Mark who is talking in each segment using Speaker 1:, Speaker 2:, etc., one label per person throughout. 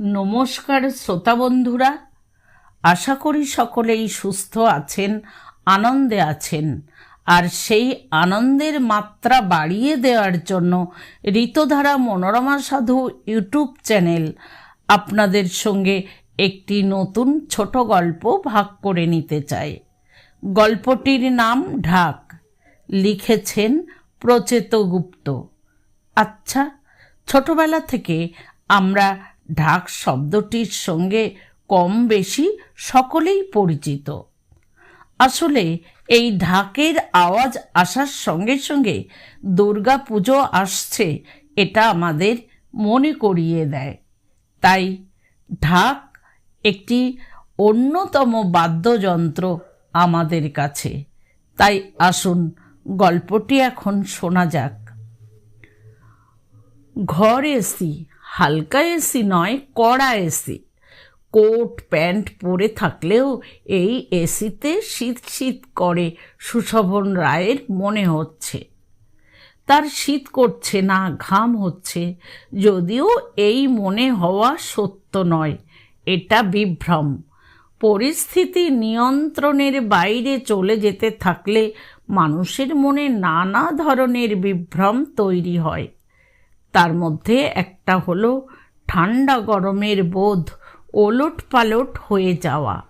Speaker 1: নমস্কার শ্রোতা বন্ধুরা। আশা করি সকলেই সুস্থ আছেন, আনন্দে আছেন। আর সেই আনন্দের মাত্রা বাড়িয়ে দেওয়ার জন্য ঋতধারা মনোরমা সাধু ইউটিউব চ্যানেল আপনাদের সঙ্গে একটি নতুন ছোট গল্প ভাগ করে নিতে চায় গল্পটির নাম ঢাক। লিখেছেন প্রচেত গুপ্ত আচ্ছা ছোটবেলা থেকে আমরা ঢাক শব্দটির সঙ্গে কম বেশি সকলেই পরিচিত। আসলে এই ঢাকের আওয়াজ আসার সঙ্গে সঙ্গে দুর্গা পুজো আসছে এটা আমাদের মনে করিয়ে দেয়। তাই ঢাক একটি অন্যতম বাদ্যযন্ত্র আমাদের কাছে। তাই আসুন গল্পটি এখন শোনা যাক। ঘর এসি হালকা এসি নয়, কড়া এসি। কোট, প্যান্ট পরে থাকলেও এই এসিতে শীত শীত করে সুশোভন রায়ের মনে হচ্ছে। তার শীত করছে না, ঘাম হচ্ছে। যদিও এই মনে হওয়া সত্য নয়, এটা বিভ্রম। পরিস্থিতি নিয়ন্ত্রণের বাইরে চলে যেতে থাকলে মানুষের মনে নানা ধরনের বিভ্রম তৈরি হয়। তার মধ্যে একটা হলো ঠান্ডা গরমের বোধ ওলট পালট হয়ে যাওয়া।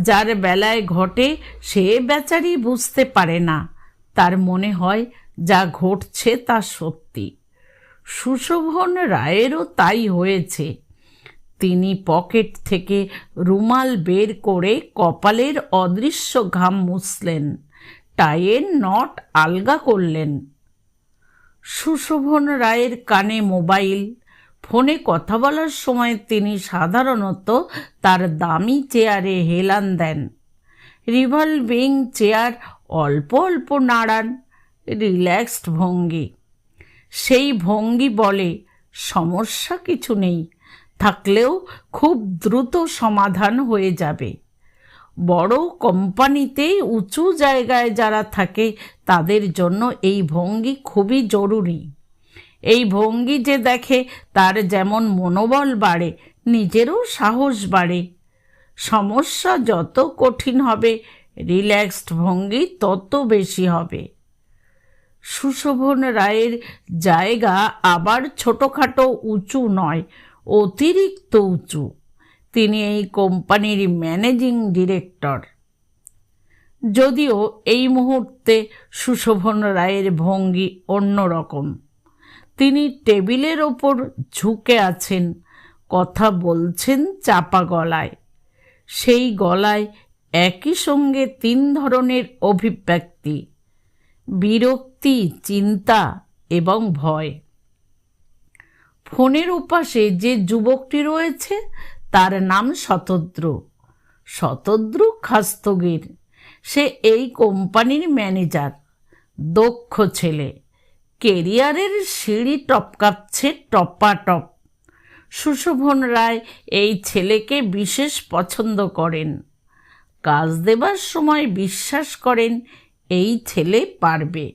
Speaker 1: যার বেলায় ঘটে সে বেচারি বুঝতে পারে না। তার মনে হয় যা ঘটছে তা সত্যি। সুশোভন রায়েরও তাই হয়েছে। তিনি পকেট থেকে রুমাল বের করে কপালের অদৃশ্য ঘাম মুছলেন। টাইয়ের নট আলগা করলেন। সুশোভন রায়ের কানে মোবাইল। ফোনে কথা বলার সময় তিনি সাধারণত তার দামি চেয়ারে হেলান দেন। রিভলভিং চেয়ার অল্প অল্প নাড়ান, রিল্যাক্সড ভঙ্গি। সেই ভঙ্গি বলে সমস্যা কিছু নেই, থাকলেও খুব দ্রুত সমাধান হয়ে যাবে। বড় কোম্পানিতে উঁচু জায়গায় যারা থাকে, তাদের জন্য এই ভঙ্গি খুবই জরুরি। এই ভঙ্গি যে দেখে, তার যেমন মনোবল বাড়ে, নিজেরও সাহস বাড়ে। সমস্যা যত কঠিন হবে, রিল্যাক্সড ভঙ্গি তত বেশি হবে। সুশোভন রায়ের জায়গা আবার ছোটোখাটো উঁচু নয়, অতিরিক্ত উঁচু। তিনি এই কোম্পানির ম্যানেজিং ডিরেক্টর। যদিও এই মুহূর্তে সুশোভন রায়ের ভঙ্গি অন্যরকম। তিনি টেবিলের ওপর ঝুঁকে আছেন, কথা বলছেন চাপা গলায়। সেই গলায় একই সঙ্গে তিন ধরনের অভিব্যক্তি, বিরক্তি, চিন্তা এবং ভয়। ফোনের উপাসে যে যুবকটি রয়েছে তার নাম শতদ্র। শতদ্রু খাস্তগির। সে এই কোম্পানির ম্যানেজার। দক্ষ ছেলে। কেরিয়ারের সিঁড়ি টপকাচ্ছে টপাটপ। সুশোভন রায় এই ছেলেকে বিশেষ পছন্দ করেন। কাজ দেবার সময় বিশ্বাস করেন, এই ছেলে পারবে।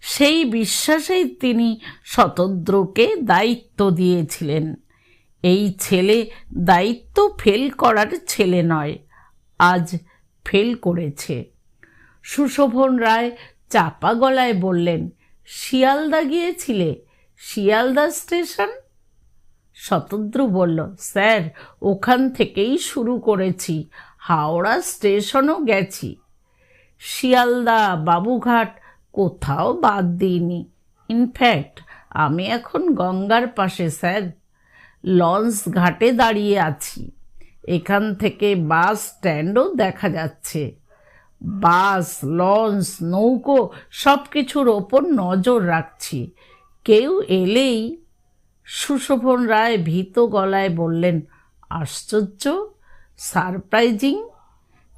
Speaker 1: সেই বিশ্বাসেই তিনি শতদ্রকে দায়িত্ব দিয়েছিলেন। এই ছেলে দায়িত্ব ফেল করার ছেলে নয়, আজ ফেল করেছে। সুশোভন রায় চাপা গলায় বললেন, শিয়ালদা গিয়েছিলে? শিয়ালদা স্টেশন? শতদ্রু বলল, স্যার, ওখান থেকেই শুরু করেছি, হাওড়া স্টেশনও গেছি। শিয়ালদা বাবুঘাট কোথাও বাদ দিইনি। ইনফ্যাক্ট, আমি এখন গঙ্গার পাশে, স্যার। লঞ্চ ঘাটে দাঁড়িয়ে আছি। এখান থেকে বাস স্ট্যান্ডও দেখা যাচ্ছে। বাস, লঞ্চ, নৌকো সব কিছুর ওপর নজর রাখছি। কেউ এলেই সুশোভন রায় ভীত গলায় বললেন, আশ্চর্য, সারপ্রাইজিং।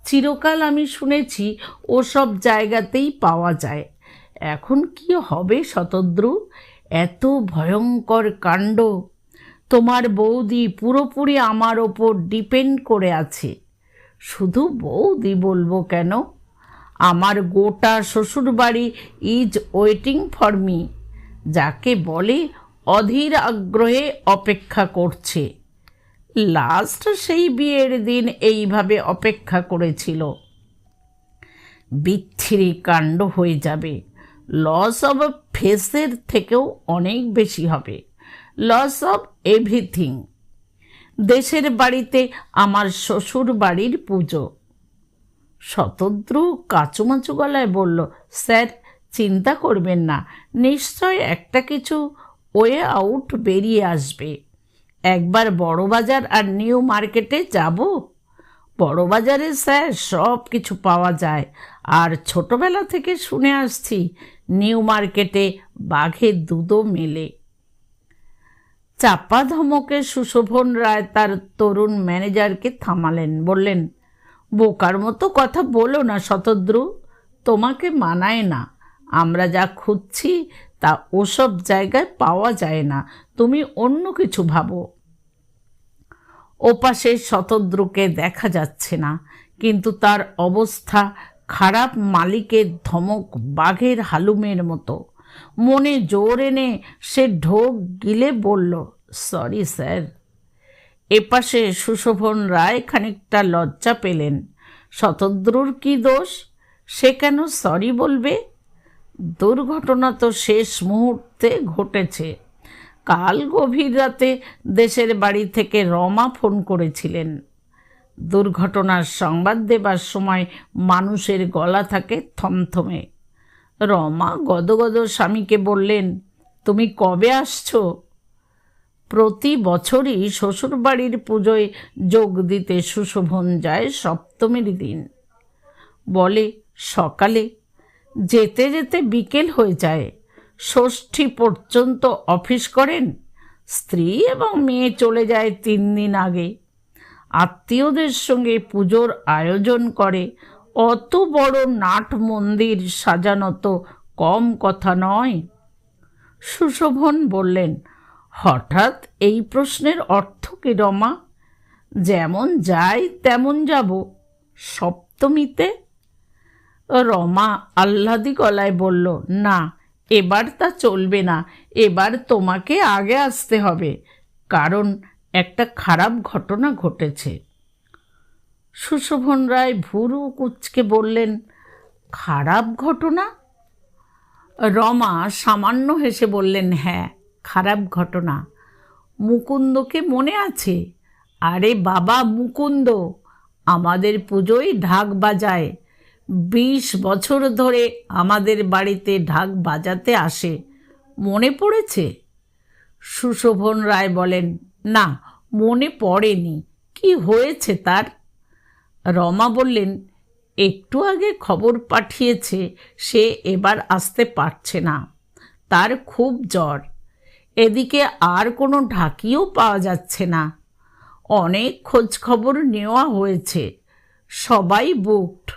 Speaker 1: চিরকাল আমি শুনেছি ওসব জায়গাতেই পাওয়া যায়। এখন কি হবে শতদ্রু? এত ভয়ঙ্কর কাণ্ড। তোমার বৌদি পুরোপুরি আমার ওপর ডিপেন্ড করে আছে। শুধু বৌদি বলব কেন? আমার গোটা শ্বশুরবাড়ি ইজ ওয়েটিং ফর মি, যাকে বলে অধীর আগ্রহে অপেক্ষা করছে। লাস্ট সেই বিয়ের দিন এইভাবে অপেক্ষা করেছিল। বিচ্ছিরি কাণ্ড হয়ে যাবে। লস অব ফেসের থেকেও অনেক বেশি হবে। লস অব এভরিথিং দেশের বাড়িতে আমার শ্বশুর বাড়ির পুজো। শতদ্রু কাচুমাচু গলায় বলল, স্যার, চিন্তা করবেন না, নিশ্চয় একটা কিছু ওয়ে আউট বেরিয়ে আসবে। একবার বড়বাজার আর নিউ মার্কেটে যাব। বড়বাজারে, স্যার, সব কিছু পাওয়া যায়। আর ছোটবেলা থেকে শুনে আসছি, নিউ মার্কেটে বাঘের দুধও মেলে। চাপা ধমকে সুশোভন রায় তার তরুণ ম্যানেজারকে থামালেন, বললেন, বোকার মতো কথা বলো না শতদ্রু, তোমাকে মানায় না। আমরা যা খুঁজছি তা ওসব জায়গায় পাওয়া যায় না, তুমি অন্য কিছু ভাবো। ওপাশে শতদ্রুকে দেখা যাচ্ছে না, কিন্তু তার অবস্থা খারাপ মালিকের ধমক বাঘের হালুমের মতো। মনে জোর এনে সে ঢোক গিলে বলল, সরি স্যার। এপাশে সুশোভন রায় খানিকটা লজ্জা পেলেন। শতদ্রুর কি দোষ? সে কেন সরি বলবে? দুর্ঘটনা তো শেষ মুহূর্তে ঘটেছে। কাল গভীর রাতে দেশের বাড়ি থেকে রমা ফোন করেছিলেন। দুর্ঘটনার সংবাদ দেবার সময় মানুষের গলা থাকে থমথমে। রমা গদগদ স্বামীকে বললেন, তুমি কবে আসছো? প্রতি বছরই শ্বশুরবাড়ির পুজোয় যোগ দিতে সুশোভন যায় সপ্তমীর দিন। বলে সকালে? যেতে যেতে বিকেল হয়ে যায়। ষষ্ঠী পর্যন্ত অফিস করেন। স্ত্রী এবং মেয়ে চলে যায় তিন দিন আগে। আত্মীয়দের সঙ্গে পুজোর আয়োজন করে অত বড় নাট মন্দির সাজানো তো কম কথা নয়। সুশোভন বললেন, হঠাৎ এই প্রশ্নের অর্থ কি রমা? যেমন যাই তেমন যাব, সপ্তমীতে? রমা আহ্লাদি গলায় বলল, না, এবার তা চলবে না, এবার তোমাকে আগে আসতে হবে, কারণ একটা খারাপ ঘটনা ঘটেছে। সুশোভন রায় ভুরু কুচকে বললেন, খারাপ ঘটনা? রমা সামান্য হেসে বললেন হ্যাঁ খারাপ ঘটনা। মুকুন্দকে মনে আছে? আরে বাবা, মুকুন্দ, আমাদের পুজোয় ঢাক বাজায়। বিশ বছর ধরে আমাদের বাড়িতে ঢাক বাজাতে আসে। মনে পড়েছে? সুশোভন রায় বলেন, না, মনে পড়েনি। কি হয়েছে তার? রমা বললেন, একটু আগে খবর পাঠিয়েছে, সে এবার আসতে পারছে না। তার খুব জ্বর। এদিকে আর কোনো ঢাকিও পাওয়া যাচ্ছে না। অনেক খোঁজ খবর নেওয়া হয়েছে। সবাই বুকড।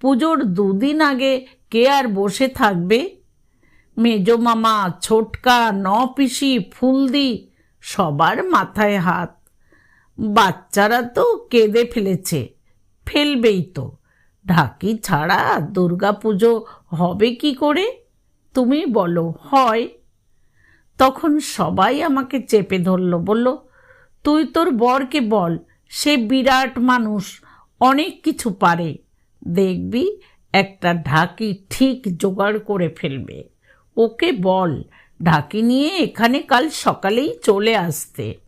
Speaker 1: পুজোর দুদিন আগে কে আর বসে থাকবে? মেজো মামা, ছোটকা ন পিসি ফুলদি, সবার মাথায় হাত। বাচ্চারা তো কেঁদে ফেলেছে। ফেলবেই তো। ঢাকি ছাড়া দুর্গা পুজো হবে কি করে? তুমি বলো, হয়। তখন সবাই আমাকে চেপে ধরল, বলল, তুই তোর বরকে বল, সে বিরাট মানুষ, অনেক কিছু পারে। দেখবি, একটা ঢাকি ঠিক জোগাড় করে ফেলবে। ওকে বল, ঢাকি নিয়ে এখানে কাল সকালেই চলে আসতে।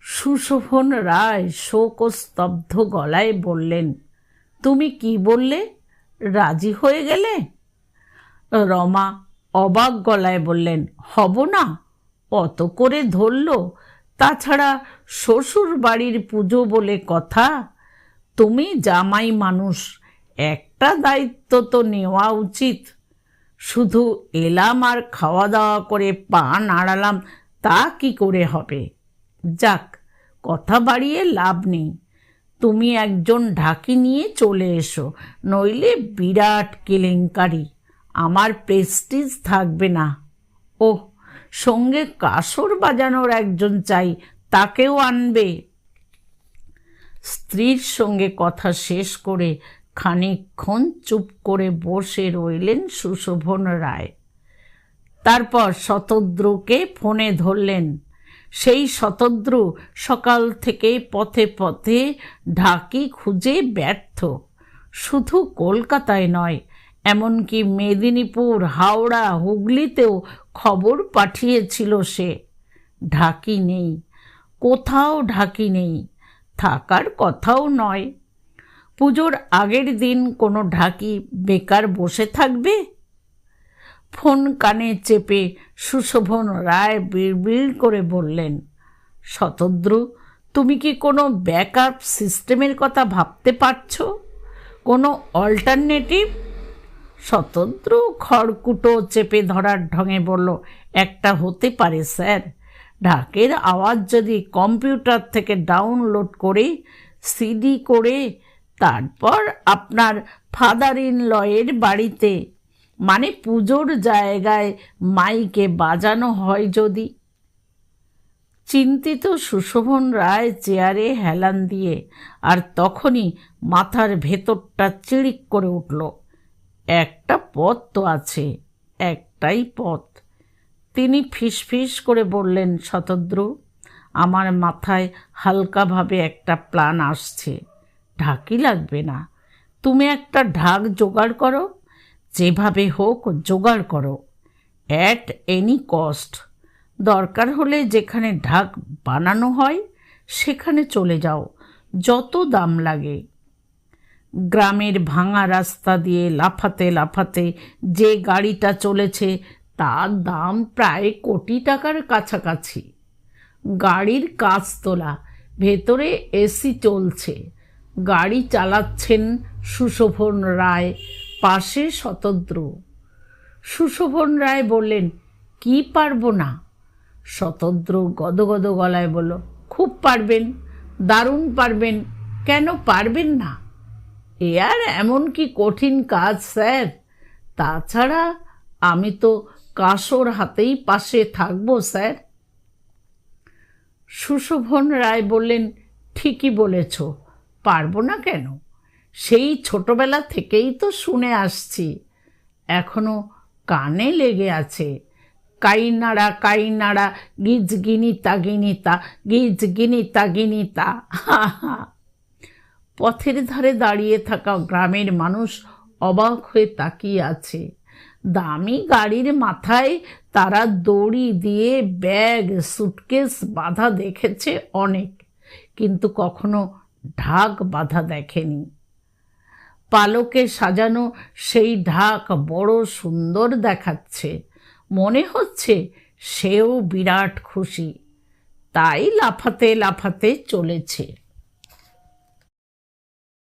Speaker 1: সুশোভন রায় শোক স্তব্ধ গলায় বললেন, তুমি কি বললে? রাজি হয়ে গেলে? রমা অবাক গলায় বললেন, হব না, অত করে ধরল। তাছাড়া শ্বশুর বাড়ির পুজো বলে কথা। তুমি জামাই মানুষ, একটা দায়িত্ব তো নেওয়া উচিত। শুধু এলাম আর খাওয়া দাওয়া করে পা নাড়ালাম, তা কি করে হবে? যাক, কথা বাড়িয়ে লাভ নেই। তুমি একজন ঢাকি নিয়ে চলে এসো, নইলে বিরাট কেলেঙ্কারি। আমার প্রেস্টিজ থাকবে না। ও সঙ্গে কাসর বাজানোর একজন চাই, তাকেও আনবে। স্ত্রীর সঙ্গে কথা শেষ করে খানিকক্ষণ চুপ করে বসে রইলেন সুশোভন রায়। তারপর শতদ্রুকে ফোনে ধরলেন সেই শতদ্রু সকাল থেকে পথে পথে ঢাকি খুঁজে ব্যর্থ। শুধু কলকাতায় নয়, এমনকি মেদিনীপুর, হাওড়া, হুগলিতেও খবর পাঠিয়েছিল সে। ঢাকি নেই, কোথাও ঢাকি নেই, থাকার কথাও নয়। পুজোর আগের দিন কোনো ঢাকি বেকার বসে থাকবে? ফোন কানে চেপে সুশোভন রায় বিড়বিড় করে বললেন, শতদ্রু, তুমি কি কোনো ব্যাকআপ সিস্টেমের কথা ভাবতে পারছ? কোনো অল্টারনেটিভ? শতদ্রু খড়কুটো চেপে ধরার ঢঙে বলল, একটা হতে পারে, স্যার। ঢাকের আওয়াজ যদি কম্পিউটার থেকে ডাউনলোড করে, সিডি করে, তারপর আপনার ফাদার ইন লয়ের বাড়িতে মানে পুজোর জায়গায় মাইকে বাজানো হয় যদি। চিন্তিত সুশোভন রায় চেয়ারে হেলান দিয়ে আর তখনই মাথার ভেতরটা চিড়িক করে উঠল। একটা পথ তো আছে, একটাই পথ। তিনি ফিসফিস করে বললেন, শতদ্রু, আমার মাথায় হালকাভাবে একটা প্ল্যান আসছে। ঢাকি লাগবে না। তুমি একটা ঢাক জোগাড় করো যেভাবে হোক জোগাড় করো। অ্যাট এনি কস্ট দরকার হলে যেখানে ঢাক বানানো হয়, সেখানে চলে যাও, যত দাম লাগে। গ্রামের ভাঙা রাস্তা দিয়ে লাফাতে লাফাতে যে গাড়িটা চলেছে, তার দাম প্রায় কোটি টাকার কাছাকাছি। গাড়ির কাজ তোলা, ভেতরে এসি চলছে। গাড়ি চালাচ্ছেন সুশোভন রায় পাশে শতদ্রু। সুশোভন রায় বললেন, কি পারব না? শতদ্রু গদগদ গলায় বলল, খুব পারবেন, দারুণ পারবেন, কেন পারবেন না? এ আর এমন কি কঠিন কাজ, স্যার? তাছাড়া আমি তো কাসর হাতেই পাশে থাকব, স্যার। সুশোভন রায় বললেন, ঠিকই বলেছ, পারব না কেন? সেই ছোটবেলা থেকেই তো শুনে আসছি। এখনও কানে লেগে আছে। কাইনাড়া কাইনাড়া গিজ গিনিতা গিনিতা গিজ গিনিতা পথের ধারে দাঁড়িয়ে থাকা গ্রামের মানুষ অবাক হয়ে তাকিয়ে আছে। দামি গাড়ির মাথায় তারা দড়ি দিয়ে ব্যাগ, সুটকেস বাঁধা দেখেছে অনেক, কিন্তু কখনো ঢাক বাঁধা দেখেনি। পালকে সাজানো সেই ঢাক বড় সুন্দর দেখাচ্ছে। মনে হচ্ছে সেও বিরাট খুশি। তাই লাফাতে লাফাতে চলেছে।